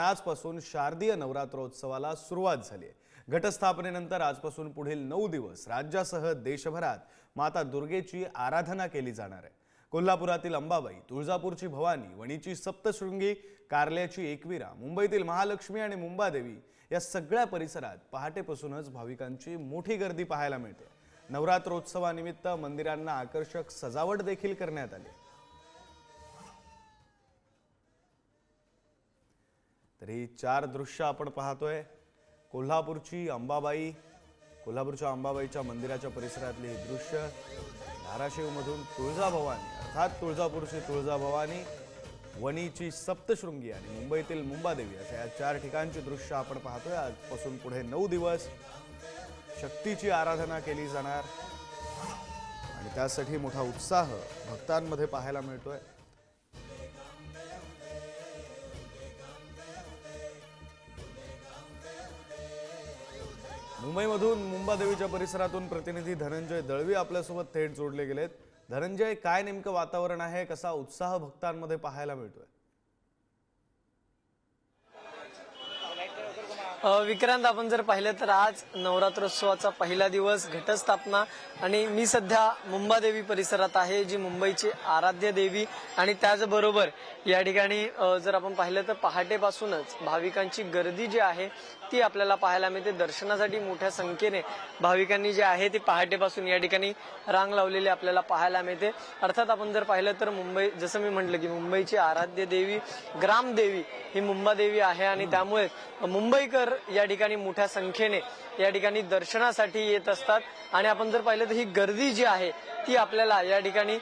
आजपासून शारदीय नवरात्रोत्सवाला सुरुवात झाली आहे. घटस्थापनेनंतर आजपासून पुढील नऊ दिवस राज्यासह देशभरात माता दुर्गेची आराधना केली जाणार आहे. कोल्हापुरातील अंबाबाई तुळजापूरची भवानी वणीची सप्तशृंगी कारल्याची एकविरा मुंबईतील महालक्ष्मी आणि मुंबादेवी या सगळ्या परिसरात पहाटेपासूनच भाविकांची मोठी गर्दी पाहायला मिळते. नवरात्रोत्सवानिमित्त मंदिरांना आकर्षक सजावट देखील करण्यात आली तर ही चार दृश्य आपण पाहतोय. कोल्हापूरची अंबाबाई कोल्हापूरच्या अंबाबाईच्या मंदिराच्या परिसरातली ही दृश्य धाराशिवमधून तुळजाभवानी अर्थात तुळजापूरची तुळजाभवानी वणीची सप्तशृंगी आणि मुंबईतील मुंबादेवी अशा या चार ठिकाणची दृश्य आपण पाहतोय. आजपासून पुढे नऊ दिवस शक्तीची आराधना केली जाणार. आणि त्यासाठी मोठा उत्साह भक्तांमध्ये पाहायला मिळतोय. मुंबईमधून मुंबादेवीच्या परिसरातून प्रतिनिधी धनंजय दळवी आपल्यासोबत थेट जोडले गेलेत. धनंजय काय नेमकं वातावरण आहे? कसा उत्साह भक्तांमध्ये पाहायला मिळतोय? विक्रांत आपण जर पाहिलं तर आज नवरात्रोत्सवाचा पहिला दिवस घटस्थापना आणि मी सध्या मुंबादेवी परिसरात आहे जी मुंबईची आराध्य देवी आणि त्याचबरोबर या ठिकाणी जर आपण पाहिलं तर पहाटेपासूनच भाविकांची गर्दी जी आहे ती आपल्याला पाहायला मिळते. दर्शनासाठी मोठ्या संख्येने भाविकांनी जे आहे ते पहाटेपासून या ठिकाणी रांग लावलेली आपल्याला पाहायला मिळते. अर्थात आपण जर पाहिलं तर मुंबई जसं मी म्हटलं की मुंबईची आराध्य देवी ग्रामदेवी ही मुंबादेवी आहे आणि त्यामुळे मुंबईकर या ठिकाणी मोठ्या संख्येने या ठिकाणी दर्शनासाठी येत असतात. आणि आपण जर पाहिलं तर ही गर्दी जी आहे ती आपल्याला या ठिकाणी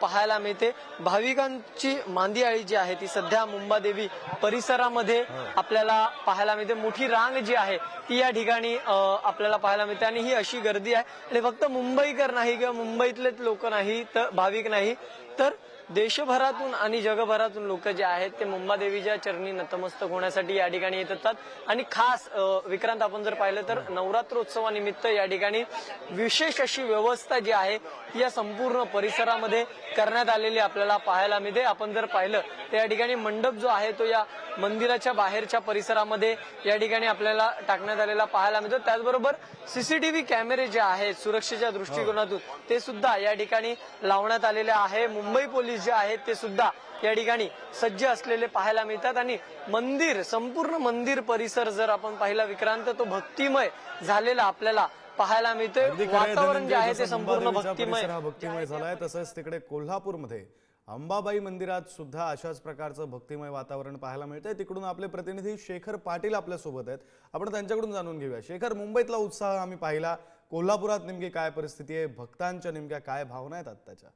पाहायला मिळते. भाविकांची मांदियाळी जी आहे ती सध्या मुंबादेवी परिसरामध्ये आपल्याला पाहायला मिळते. मोठी रांग जी आहे ती या ठिकाणी आपल्याला पाहायला मिळते. आणि ही अशी गर्दी आहे. आणि फक्त मुंबईकर नाही किंवा मुंबईतलेच लोक नाही तर भाविक नाही. तर देशभरातून आणि जगभरातून लोक जे आहेत ते मुंबादेवीच्या चरणी नतमस्तक होण्यासाठी या ठिकाणी येत असतात. आणि खास विक्रांत आपण जर पाहिलं तर नवरात्रोत्सवानिमित्त या ठिकाणी विशेष अशी व्यवस्था जी आहे ती या संपूर्ण परिसरामध्ये करण्यात आलेली आपल्याला पाहायला मिळते. आपण जर पाहिलं तर या ठिकाणी मंडप जो आहे तो या मंदिराच्या बाहेरच्या परिसरामध्ये या ठिकाणी आपल्याला टाकण्यात आलेला पाहायला मिळतो. त्याचबरोबर सीसीटीव्ही कॅमेरे जे आहेत सुरक्षेच्या दृष्टिकोनातून ते सुद्धा या ठिकाणी लावण्यात आलेले आहे. मुंबई पोलीस जे आहेत ते सुद्धा या ठिकाणी सज्ज असलेले पाहायला मिळतात. आणि मंदिर संपूर्ण मंदिर परिसर जर आपण पाहिला विक्रांत तो भक्तिमय झालेला आपल्याला पाहायला मिळतोय. वातावरण जे. आहे ते संपूर्ण भक्तिमय भक्तिमय झालाय तसंच तिकडे कोल्हापूरमध्ये अंबाबाई मंदिरात सुद्धा अशाच प्रकारचं भक्तिमय वातावरण पाहायला मिळतंय. तिकडून आपले प्रतिनिधी शेखर पाटील आपल्यासोबत आहेत. आपण त्यांच्याकडून जाणून घेऊया. शेखर मुंबईतला उत्साह आम्ही पाहिला. कोल्हापुरात नेमकी काय परिस्थिती आहे? भक्तांच्या नेमक्या काय भावना आहेत आत्ताच्या?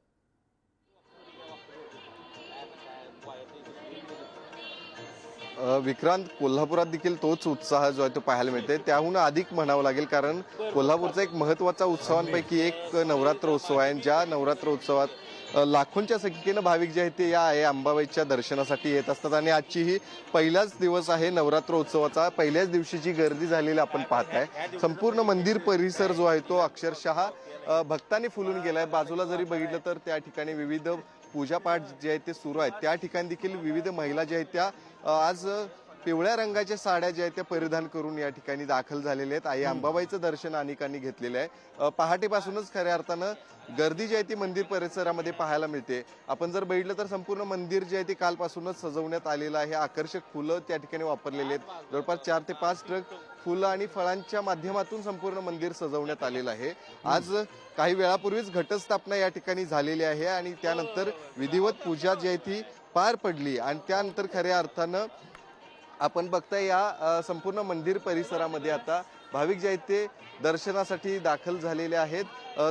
विक्रांत कोल्हापुरात देखील तोच उत्साह जो आहे तो पाहायला मिळते त्याहून अधिक म्हणावं लागेल कारण कोल्हापूरचा एक महत्त्वाचा उत्सवांपैकी एक नवरात्र उत्सव आहे ज्या नवरात्र उत्सवात लाखोंच्या संख्येनं भाविक जे आहेत ते या आहे अंबाबाईच्या दर्शनासाठी येत असतात. आणि आजची ही पहिलाच दिवस आहे नवरात्र उत्सवाचा. पहिल्याच दिवशीची गर्दी झालेली आपण पाहताय संपूर्ण मंदिर परिसर जो आहे तो अक्षरशः भक्तांनी फुलून गेलाय. बाजूला जरी बघितलं तर त्या ठिकाणी विविध पूजापाठ जे आहेत ते सुरू आहेत. त्या ठिकाणी देखील विविध महिला ज्या आहेत त्या आज पिवळ्या रंगाच्या साड्या ज्या आहेत त्या परिधान करून या ठिकाणी दाखल झालेल्या आहेत. आई अंबाबाईचं दर्शन अनेकांनी घेतलेलं आहे. पहाटेपासूनच खऱ्या अर्थानं गर्दी जी आहे ती मंदिर परिसरामध्ये पाहायला मिळते. आपण जर बघितलं तर संपूर्ण मंदिर जे आहे ते कालपासूनच सजवण्यात आलेलं आहे. आकर्षक फुलं त्या ठिकाणी वापरलेली आहेत. जवळपास चार ते पाच ट्रक फुलं आणि फळांच्या माध्यमातून संपूर्ण मंदिर सजवण्यात आलेलं आहे. आज काही वेळापूर्वीच घटस्थापना या ठिकाणी झालेली आहे आणि त्यानंतर विधिवत पूजा जी आहे ती पार पडली. आणि त्यानंतर खऱ्या अर्थानं आपण बघता या संपूर्ण मंदिर परिसरामध्ये आता भाविक जे आहेत ते दर्शनासाठी दाखल झालेले आहेत.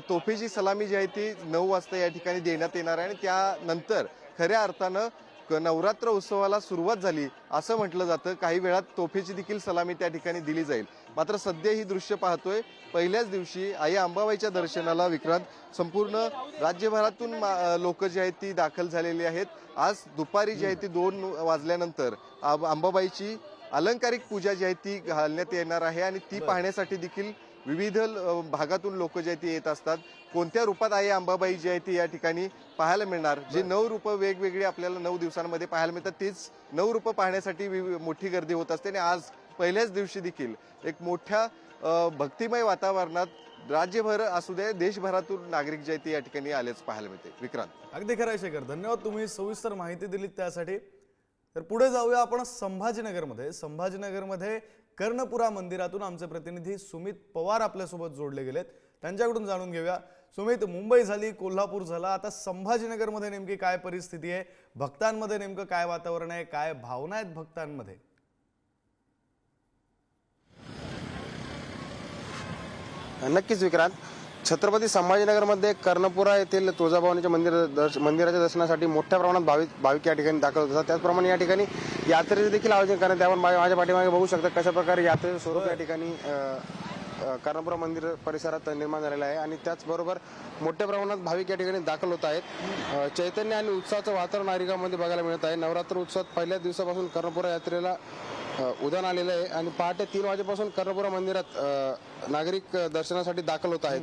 तोफेची सलामी जी आहे ती नऊ वाजता या ठिकाणी देण्यात येणार आहे आणि त्यानंतर खऱ्या अर्थानं नवरात्र उत्सवाला सुरुवात झाली असं म्हटलं जातं. काही वेळात तोफेची देखील सलामी त्या ठिकाणी दिली जाईल. मात्र सध्या ही दृश्य पाहतोय पहिल्याच दिवशी आई अंबाबाईच्या दर्शनाला विक्रांत. संपूर्ण राज्यभरातून लोक जी आहेत ती दाखल झालेली आहेत. आज दुपारी जी आहे ती दोन वाजल्यानंतर अंबाबाईची अलंकारिक पूजा जी आहे ती घालण्यात येणार आहे आणि ती पाहण्यासाठी देखील विविध भागातून लोक जे आहेत ते येत असतात. कोणत्या रूपात आई अंबाबाई जी आहे ती या ठिकाणी पाहायला मिळणार? जे नऊ रूपं वेगवेगळी आपल्याला नऊ दिवसांमध्ये पाहायला मिळतात तीच नऊ रूपं पाहण्यासाठी मोठी गर्दी होत असते. आणि आज पहिल्याच दिवशी देखील एक मोठ्या भक्तिमय वातावरणात राज्यभर असू दे देशभरातून नागरिक जे आहेत ते या ठिकाणी आलेच पाहायला मिळते. विक्रांत. अगदी खरं आहे शेखर. धन्यवाद तुम्ही सविस्तर माहिती दिलीत त्यासाठी. तर पुढे जाऊया आपण संभाजीनगरमध्ये. संभाजीनगरमध्ये कर्णपुरा मंदिरातून आमचे प्रतिनिधी सुमित पवार आपल्यासोबत जोडले गेलेत. त्यांच्याकडून जाणून घेऊया. सुमित मुंबई झाली कोल्हापूर झाला. आता संभाजीनगरमध्ये नेमकी काय परिस्थिती आहे? भक्तांमध्ये नेमकं काय वातावरण आहे? काय भावना आहेत भक्तांमध्ये? नक्कीच विक्रांत. छत्रपती संभाजीनगरमध्ये कर्णपुरा येथील तुळजाभवानीच्या मंदिर दर्श मंदिराच्या दर्शनासाठी मोठ्या प्रमाणात भाविक भाविक या ठिकाणी दाखल होतात त्याचप्रमाणे या ठिकाणी यात्रेचे देखील आयोजन करण्यात आपण माझ्या पाठीमागे बघू शकता कशा प्रकारे यात्रेचं स्वरूप या ठिकाणी कर्णपुरा मंदिर परिसरात निर्माण झालेलं आहे आणि त्याचबरोबर मोठ्या प्रमाणात भाविक या ठिकाणी दाखल होत आहेत. चैतन्य आणि उत्साहाचं वातावरण नागरिकांमध्ये बघायला मिळत आहे. नवरात्र उत्सवात पहिल्याच दिवसापासून कर्णपुरा यात्रेला उधाण आलेलं आहे आणि पहाटे तीन वाजेपासून कर्णपुरा मंदिरात नागरिक दर्शनासाठी दाखल होत आहेत.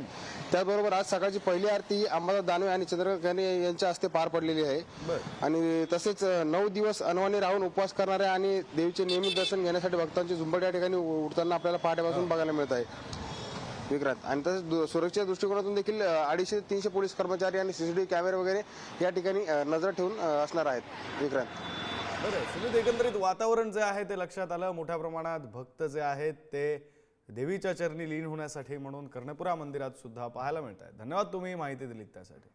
त्याचबरोबर आज सकाळची पहिली आरती अंबादास दानवे आणि चंद्रकांत गांधी यांच्या हस्ते पार पडलेली आहे. आणि तसेच नऊ दिवस अनवाणी राहून उपवास करणाऱ्या आणि देवीचे नियमित दर्शन घेण्यासाठी भक्तांची झुंबड या ठिकाणी उडताना आपल्याला पहाटेपासून बघायला मिळत आहे. विक्रांत. आणि तसेच सुरक्षेच्या दृष्टिकोनातून देखील अडीचशे ते तीनशे पोलीस कर्मचारी आणि सीसीटीव्ही कॅमेरे वगैरे या ठिकाणी नजर ठेवून असणार आहेत. विक्रांत. बरं सुमित म्हणजे एकंदरीत वातावरण जे आहे ते लक्षात आलं. मोठ्या प्रमाणात भक्त जे आहेत ते देवीच्या चरणी लीन होण्यासाठी म्हणून कर्णपुरा मंदिरात सुद्धा पाहायला मिळत आहे धन्यवाद तुम्ही माहिती दिलीत त्यासाठी.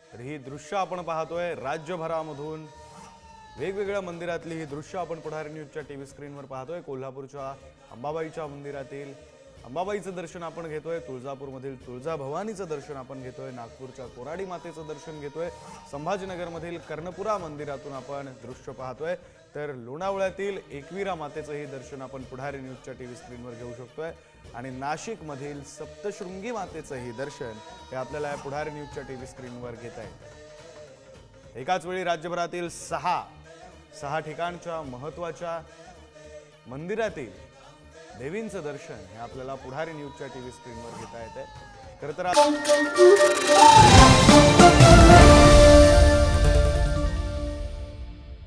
तर ही दृश्य आपण पाहतोय. राज्यभरामधून वेगवेगळ्या मंदिरातली ही दृश्य आपण पुढारी न्यूजच्या टीव्ही स्क्रीनवर पाहतोय. कोल्हापूरच्या अंबाबाईच्या मंदिरातील अंबाबाईचं दर्शन आपण घेतोय तुळजापूरमधील तुळजाभवानीचं दर्शन आपण घेतोय नागपूरच्या कोराडी मातेचं दर्शन घेतोय संभाजीनगरमधील कर्णपुरा मंदिरातून आपण दृश्य पाहतोय. तर लोणावळ्यातील एकविरा मातेचंही दर्शन आपण पुढारी न्यूजच्या टी व्ही स्क्रीनवर घेऊ शकतोय. आणि नाशिकमधील सप्तशृंगी मातेचंही दर्शन हे आपल्याला या पुढारी न्यूजच्या टी व्ही स्क्रीनवर घेता आहे एकाच वेळी राज्यभरातील सहा सहा ठिकाणच्या महत्त्वाच्या मंदिरातील देवींचं दर्शन हे आपल्याला पुढारी न्यूजच्या टी व्ही स्क्रीनवर घेता येते खरं तर